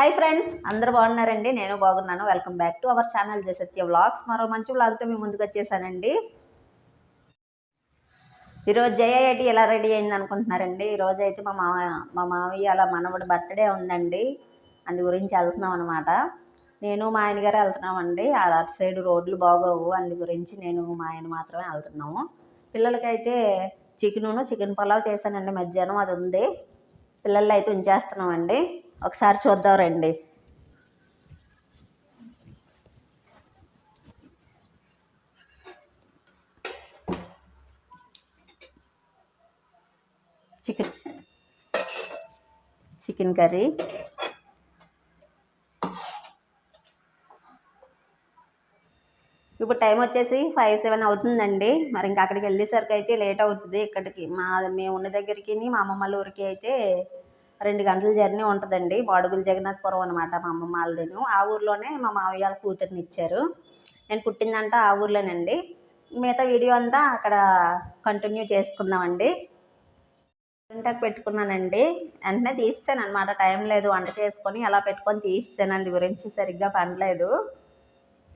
Hi friends అందరూ బాగున్నారండి? నేను బాగున్నాను. Welcome back to our channel Jasatya vlogs మరో మంచి వ్లాగ్తో మీ ముందుకు వచ్చేసానండి. ఈరోజు జయ ఏటి ఎలా రెడీ అయింది అనుకుంటున్నారండి? ఈరోజు అయితే మా మామ మా మామయ్య అలా మనవడు బర్త్డే ఉందండి. అందు గురించి వెళ్తున్నాం అనమాట నేను మా ఆయన గారు వెళ్తున్నామండి. ఆ అటు సైడ్ రోడ్లు బాగోవు. అందు గురించి నేను మా ఆయన మాత్రమే వెళ్తున్నాము. పిల్లలకైతే చికెను చికెన్ పలావ్ చేశానండి మధ్యాహ్నం. అది ఉంది పిల్లలు అయితే ఉంచేస్తున్నామండి. ఒకసారి చూద్దాం రండి. చికెన్. Chicken curry. ఇప్పుడు టైం వచ్చేసి ఫైవ్ సెవెన్ అవుతుందండి. మరి ఇంకా అక్కడికి వెళ్ళేసరికి అయితే లేట్ అవుతుంది. ఇక్కడికి మా మేము ఉన్న దగ్గరికి మా అమ్మమ్మ వాళ్ళ ఊరికి అయితే రెండు గంటల జర్నీ ఉంటుందండి. బాడుగుల జగన్నాథపురం అనమాట మా అమ్మమ్మ వాళ్ళదేను. ఆ ఊర్లోనే మా మామయ్య వాళ్ళ కూతుర్ని ఇచ్చారు. నేను పుట్టిందంట ఆ ఊర్లోనండి. మిగతా వీడియో అంతా అక్కడ కంటిన్యూ చేసుకుందామండి. వంటకు పెట్టుకున్నానండి. వెంటనే తీసాను అనమాట టైం లేదు. వంట చేసుకొని అలా పెట్టుకొని తీసాను అందు గురించి సరిగ్గా పనలేదు.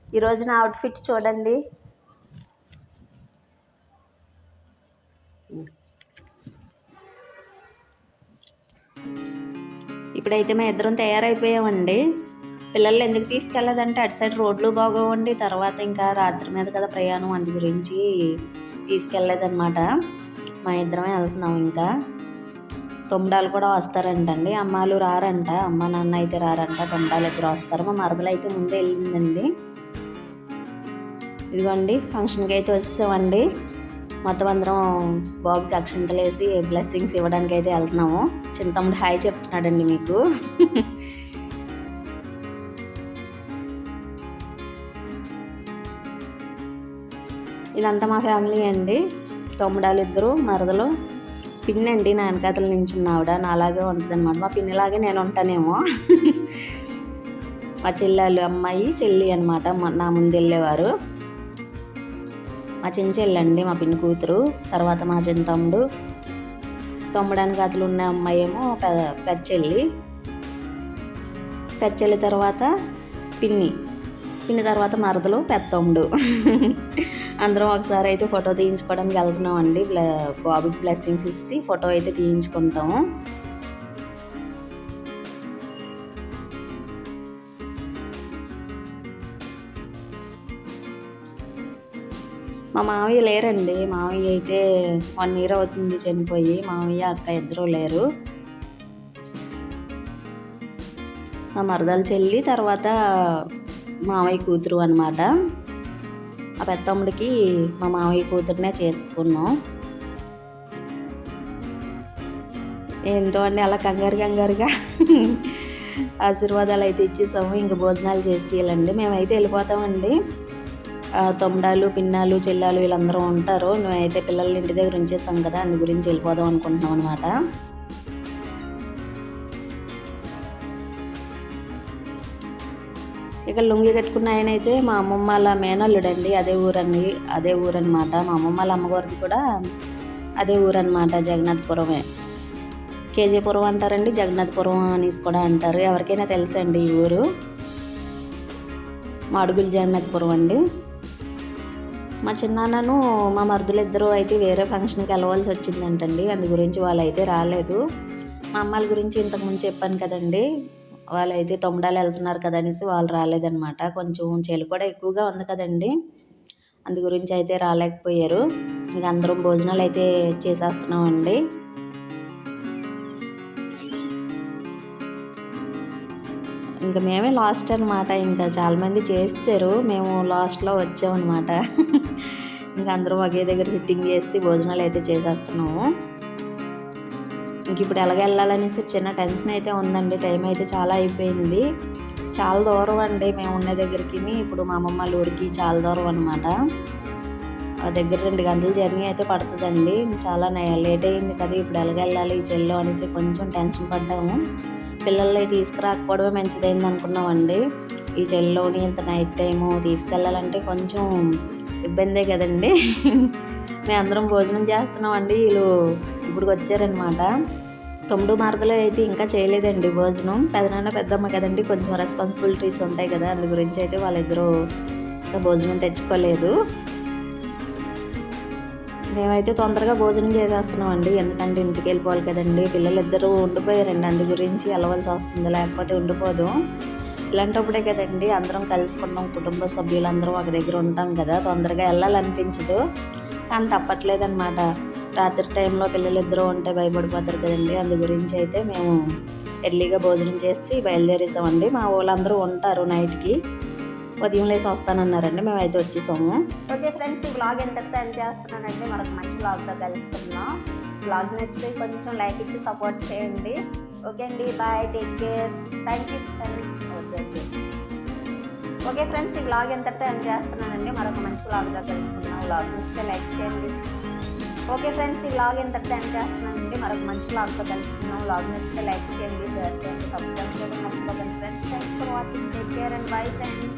ఈరోజు నా అవుట్ఫిట్ చూడండి. ఇప్పుడైతే మేము ఇద్దరం తయారైపోయామండి. పిల్లలు ఎందుకు తీసుకెళ్ళదంటే అటు సైడ్ రోడ్లు బాగోవండి. తర్వాత ఇంకా రాత్రి మీద కదా ప్రయాణం. అందు గురించి తీసుకెళ్ళలేదన్నమాట. మా ఇద్దరమే వెళ్తున్నాం ఇంకా. తొమ్మిడాలు కూడా వస్తారంటండి. అమ్మాలు రారంట. అమ్మ నాన్న అయితే రారంట. తొమ్మిడాలు ఇద్దరు వస్తారు. మా మరదలు అయితే ముందే వెళ్ళిందండి. ఇదిగోండి ఫంక్షన్కి అయితే వస్తామండి మొత్తం అందరం బాబుకి అక్షంతలు వేసి బ్లెస్సింగ్స్ ఇవ్వడానికి అయితే వెళ్తున్నాము. చింతమ్ముడు హాయ్ చెప్తున్నాడండి మీకు. ఇదంతా మా ఫ్యామిలీ అండి. తమ్ముడాలు ఇద్దరు మరదలు. పిన్ని అండి నా వెనకాతల నించున్న ఆవిడ. నాలాగే ఉంటుంది అనమాట మా పిన్నిలాగే నేను ఉంటానేమో. మా చెల్లెలు అమ్మాయి చెల్లి అనమాట నా ముందు వెళ్ళేవారు. మా చిన్న మా పిన్ని కూతురు తర్వాత మా చిన్న తమ్ముడు. తమ్ముడానికి అతలు ఉన్న అమ్మాయి ఏమో పెచ్చెల్లి. పెచ్చెల్లి తర్వాత పిన్ని. పిన్ని తర్వాత మరదలు పెద్ద తమ్ముడు. అందరం ఒకసారి అయితే ఫోటో తీయించుకోవడానికి వెళ్తున్నాం అండి బాబుకి బ్లెస్సింగ్స్ ఇచ్చి ఫోటో అయితే తీయించుకుంటాము. మా మావయ్య లేరండి. మావయ్య అయితే వన్ ఇయర్ అవుతుంది చనిపోయి. మామయ్య అక్క ఇద్దరు లేరు. మా మరదల చెల్లి తర్వాత మావయ్య కూతురు అనమాట ఆ పెద్దమ్ముడికి మా మామయ్య కూతురునే చేసుకున్నాం. ఏంటో అండి అలా కంగారు కంగారుగా ఆశీర్వాదాలు అయితే ఇచ్చేసాము. ఇంక భోజనాలు చేసేయాలండి. మేమైతే వెళ్ళిపోతామండి. తొమ్మిడాలు పిన్నాలు చెల్లాలు వీళ్ళందరూ ఉంటారు. మేమైతే పిల్లల్ని ఇంటి దగ్గర ఉంచేసాం కదా అందు గురించి వెళ్ళిపోదాం అనుకుంటున్నాం అనమాట ఇక లుంగి కట్టుకున్న ఆయన అయితే మా అమ్మమ్మ వాళ్ళ మేనల్లుడండి అదే ఊరండి అదే ఊరనమాట మా అమ్మమ్మ వాళ్ళ అమ్మగారిది కూడా అదే ఊరనమాట జగన్నాథపురమే. కేజీపురం అంటారండి జగన్నాథపురం అనేసి కూడా అంటారు. ఎవరికైనా తెలుసండి ఈ ఊరు? మాడుగుల జగన్నాథపురం అండి. మా చిన్నాన్నను మా మరుదులిద్దరూ అయితే వేరే ఫంక్షన్కి వెళ్ళవలసి వచ్చిందంటండి. అందు గురించి వాళ్ళైతే రాలేదు. మా అమ్మాల గురించి ఇంతకుముందు చెప్పాను కదండి. వాళ్ళైతే తొమ్మిడాలు వెళ్తున్నారు కదా అనేసి వాళ్ళు రాలేదనమాట కొంచెం చెలి కూడా ఎక్కువగా ఉంది కదండి. అందు గురించి అయితే రాలేకపోయారు. ఇంకా అందరం భోజనాలు అయితే చేసేస్తున్నామండి. ఇంకా మేమే లాస్ట్ అనమాట ఇంకా చాలామంది చేస్తారు మేము లాస్ట్లో వచ్చామన్నమాట. ఇంకా అందరం ఒకే దగ్గర సిట్టింగ్ చేసి భోజనాలు అయితే చేసేస్తున్నాము. ఇంక ఇప్పుడు ఎలాగ వెళ్ళాలనేసి చిన్న టెన్షన్ అయితే ఉందండి. టైం అయితే చాలా అయిపోయింది. చాలా దూరం అండి మేము ఉన్న దగ్గరికి. ఇప్పుడు మా అమ్మమ్మ ఊరికి చాలా దూరం అనమాట దగ్గర రెండు గంటల జర్నీ అయితే పడుతుందండి. చాలా లేట్ అయింది కదా ఇప్పుడు ఎలాగ వెళ్ళాలి ఈ చెల్లో అనేసి కొంచెం టెన్షన్ పడ్డాము. పిల్లల్ని తీసుకురాకపోవడమే మంచిదైంది అనుకున్నామండి. ఈ చెల్లోని ఇంత నైట్ టైము తీసుకెళ్ళాలంటే కొంచెం ఇబ్బందే కదండి. మేము అందరం భోజనం చేస్తున్నామండి. వీళ్ళు ఇప్పుడు వచ్చారనమాట తొమ్మిది మార్గలో అయితే ఇంకా చేయలేదండి భోజనం. పెదనాన్న పెద్దమ్మ కదండి కొంచెం రెస్పాన్సిబిలిటీస్ ఉంటాయి కదా. అందు గురించి అయితే వాళ్ళిద్దరూ ఇంకా భోజనం తెచ్చుకోలేదు. మేమైతే తొందరగా భోజనం చేసేస్తున్నాం అండి ఎందుకంటే ఇంటికి వెళ్ళిపోవాలి కదండి. పిల్లలు ఇద్దరు ఉండిపోయారండి. అందు గురించి వెళ్ళవలసి వస్తుంది. లేకపోతే ఉండిపోదు. ఇలాంటప్పుడే కదండి. అందరం కలుసుకున్నాం కుటుంబ సభ్యులందరం ఒక దగ్గర ఉంటాం కదా. తొందరగా వెళ్ళాలనిపించదు. కానీ తప్పట్లేదన్నమాట. రాత్రి టైంలో పిల్లలు ఇద్దరు ఉంటే భయపడిపోతారు కదండి. అందు గురించి అయితే మేము ఎర్లీగా భోజనం చేసి బయలుదేరేసామండి. మా వాళ్ళందరూ ఉంటారు నైట్కి. ఉదయం లేసి వస్తానన్నారండి మేమైతే వచ్చేసాము. ఓకే ఫ్రెండ్స్ ఈ బ్లాగ్ ఎంత ఎండ్ చేస్తున్నానండి మనకు మంచి బ్లాగ్తో కలుసుకుందాం. బ్లాగ్ నచ్చితే కొంచెం లైక్ ఇచ్చి సపోర్ట్ చేయండి. ఓకే అండి bye take care thank you friends okay okay friends ఈ బ్లాగ్ ఎంతటితో ఎండ్ చేస్తున్నానండి మరొక మంచి బ్లాగ్తో కలుసుకుందాం. బ్లాగ్ నచ్చితే లైక్ చేయండి. ఓకే ఫ్రెండ్స్ ఈ బ్లాగ్ ఎంతటితో ఎండ్ చేస్తున్నానండి మరొక మంచి బ్లాగ్తో కలుసుకుందాం. బ్లాగ్ నచ్చితే లైక్ చేయండి షేర్ చేయండి సబ్స్క్రైబ్ చేయడం మర్చిపోకండి. Friends thanks for watching take care and bye friends